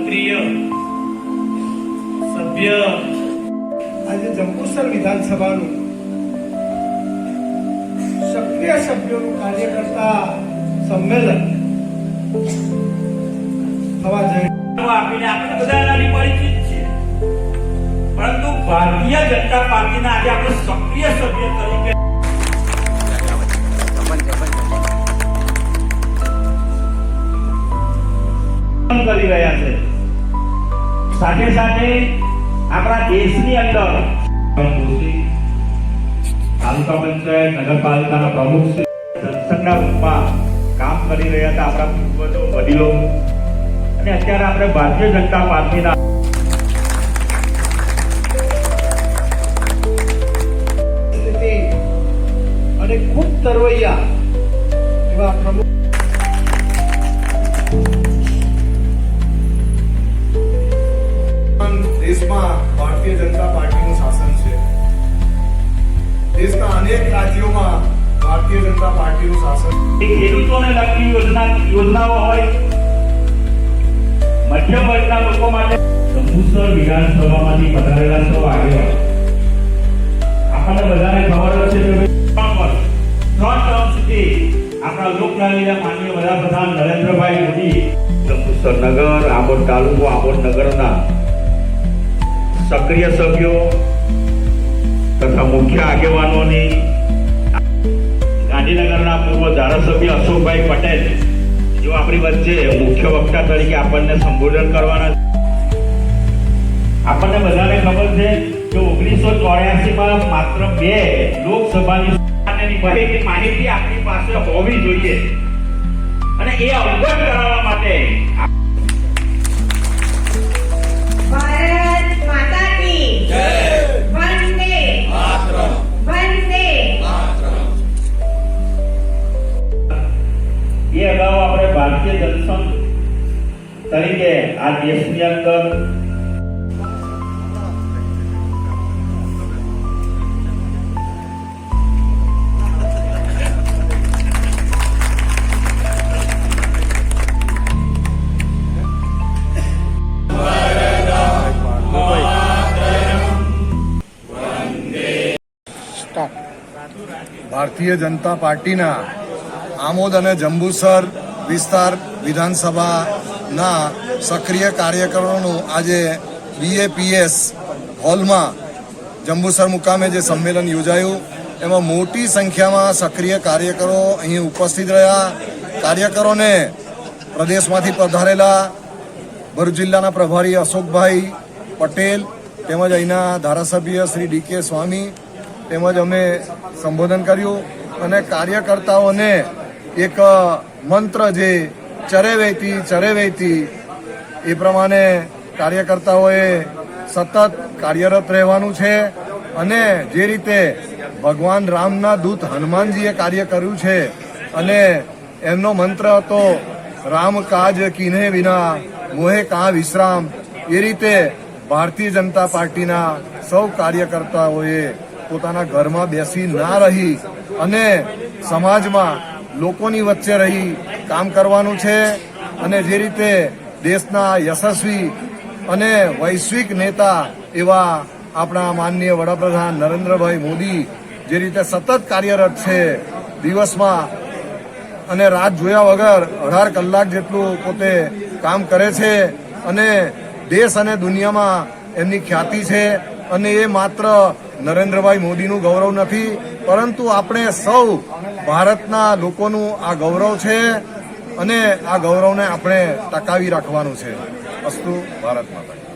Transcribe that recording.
સક્રિય સભ્ય આજે જંબુસર વિધાનસભાનું સક્રિય સભ્યોનું કાર્ય સંમેલન થવા જઈ આપીને આપણે બધા પરિચિત છીએ. પરંતુ ભારતીય જનતા પાર્ટીના આજે આપણે સક્રિય સભ્ય તરીકે કરી રહ્યા છે. સાથે સાથે આપણા દેશની અંદર તાલુકા પંચાયત, નગરપાલિકાના પ્રમુખ જનસંઘના રૂપમાં કામ કરી રહ્યા હતા આપણા પૂર્વજો વડીલો. અને અત્યારે આપણે ભારતીય જનતા પાર્ટીના અને ખૂબ તરવૈયા એવા પ્રમુખ દેશના અનેક રાજ્યોમાં ભારતીય જનતા પાર્ટીનું શાસન. ખેડૂતોને લગતી યોજના યોજનાઓ હોય મધ્યમ વર્ગના લોકો માટે. જંબુસર વિધાનસભામાંથી પધારેલા સૌ આગેવાન. આપણને બધાને ખબર છે કે ત્રણ વર્ષ ત્રણ ટર્મ સુધી આપણા લોકલાલીલા માનનીય વડાપ્રધાન નરેન્દ્રભાઈ મોદી જંબુસર નગર આબોટ તાલુકો આંબોદ નગરના સક્રિય સભ્યો તથા મુખ્ય આગેવાનોની ગાંધીનગરના પૂર્વ ધારાસભ્ય અશોકભાઈ પટેલ જો આપણી વચ્ચે મુખ્ય વક્તા તરીકે આપણને સંબોધન કરવાના આપણને બધાને ખબર છે કે ઓગણીસો ચોર્યાસી માં માત્ર બે લોકસભાની માહિતી આપણી પાસે હોવી જોઈએ. અને એ અવગત કરાવવા માટે તરીકે આ દેશની અંદર ભારતીય જનતા પાર્ટીના આમોદ અને જંબુસર વિસ્તાર વિધાનસભાના સક્રિય કાર્યકરોનું આજે બીએપીએસ હોલમાં જંબુસર મુકામે જે સંમેલન યોજાયું, એમાં મોટી સંખ્યામાં સક્રિય કાર્યકરો અહીં ઉપસ્થિત રહ્યા. કાર્યકરોને પ્રદેશમાંથી પધારેલા ભરૂચ જિલ્લાના પ્રભારી અશોકભાઈ પટેલ તેમજ અહીંના ધારાસભ્ય શ્રી ડી કે સ્વામી તેમજ અમે સંબોધન કર્યું અને કાર્યકર્તાઓને એક મંત્ર જે ચરે વહેતી ચરે વહેતી એ પ્રમાણે કાર્યકર્તાઓએ સતત કાર્યરત રહેવાનું છે અને જે રીતે ભગવાન રામના દૂત હનુમાનજીએ કાર્ય કર્યું છે અને એમનો મંત્ર હતો, રામ કાજ કીને વિના મોહે કા વિશ્રામ. એ રીતે ભારતીય જનતા પાર્ટીના સૌ કાર્યકર્તાઓએ પોતાના ઘરમાં બેસી ના રહી અને સમાજમાં લોકોની વચ્ચે રહી કામ કરવાનું છે અને જે રીતે દેશના યશસ્વી અને વૈશ્વિક નેતા એવા આપણા માનનીય વડાપ્રધાન નરેન્દ્રભાઈ મોદી જે રીતે સતત કાર્યરત છે, દિવસમાં અને રાત જોયા વગર અઢાર કલાક જેટલું પોતે કામ કરે છે અને દેશ અને દુનિયામાં એમની ખ્યાતિ છે અને એ માત્ર નરેન્દ્રભાઈ મોદીનું ગૌરવ નથી, પરંતુ આપણે સૌ ભારતના લોકોનું આ ગૌરવ છે અને આ ગૌરવને આપણે ટકાવી રાખવાનું છે. અસ્તુ ભારત માતા